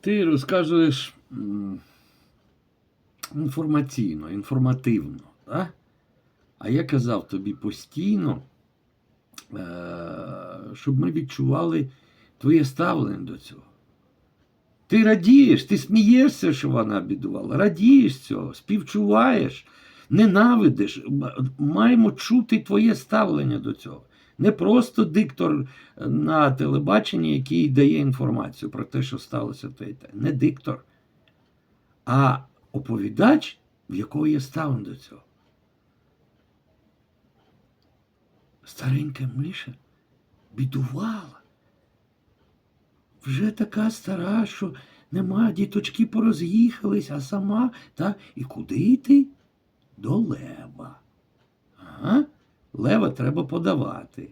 Ти розказуєш інформаційно, інформативно. Да? А я казав тобі постійно, е, щоб ми відчували твоє ставлення до цього. Ти радієш, ти смієшся, що вона бідувала, радієш цього, співчуваєш, ненавидиш. Маємо чути твоє ставлення до цього. Не просто диктор на телебаченні, який дає інформацію про те, що сталося те і те. Не диктор, а оповідач, в якого є ставлення до цього. Старенька Миша бідувала. Вже така стара, що нема, діточки пороз'їхались, а сама та і куди йти? До лева. Лева треба подавати.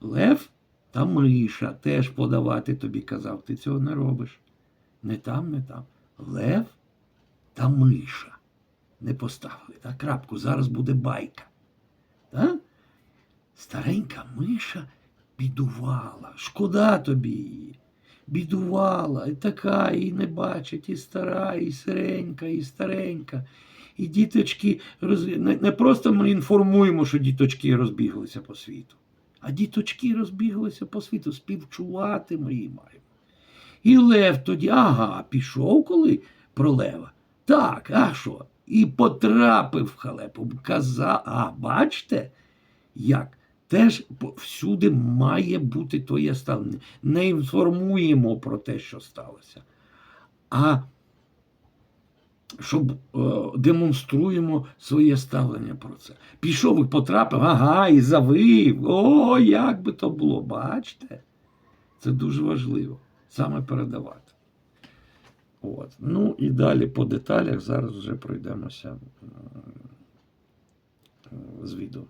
Лев та миша теж подавати тобі казав. Ти цього не робиш. Не там, не там. Лев та миша. Не поставили. Та крапку, зараз буде байка. Та? Старенька миша бідувала. Шкода тобі її. Бідувала, і така, і не бачить, і стара, і сиренька, і старенька. І діточки роз... не, просто ми інформуємо, що діточки розбіглися по світу, а діточки розбіглися по світу, співчувати ми їм маємо. І Лев тоді, ага, пішов коли про Лева. Так, а що? І потрапив в халепу. Казав, а бачите, як? Теж всюди має бути твоє ставлення. Не інформуємо про те, що сталося, а щоб е, демонструємо своє ставлення про це. Пішов і потрапив, ага, і завив. О, як би то було, бачите? Це дуже важливо саме передавати. От. Ну і далі по деталях зараз вже пройдемося е, е, з відео.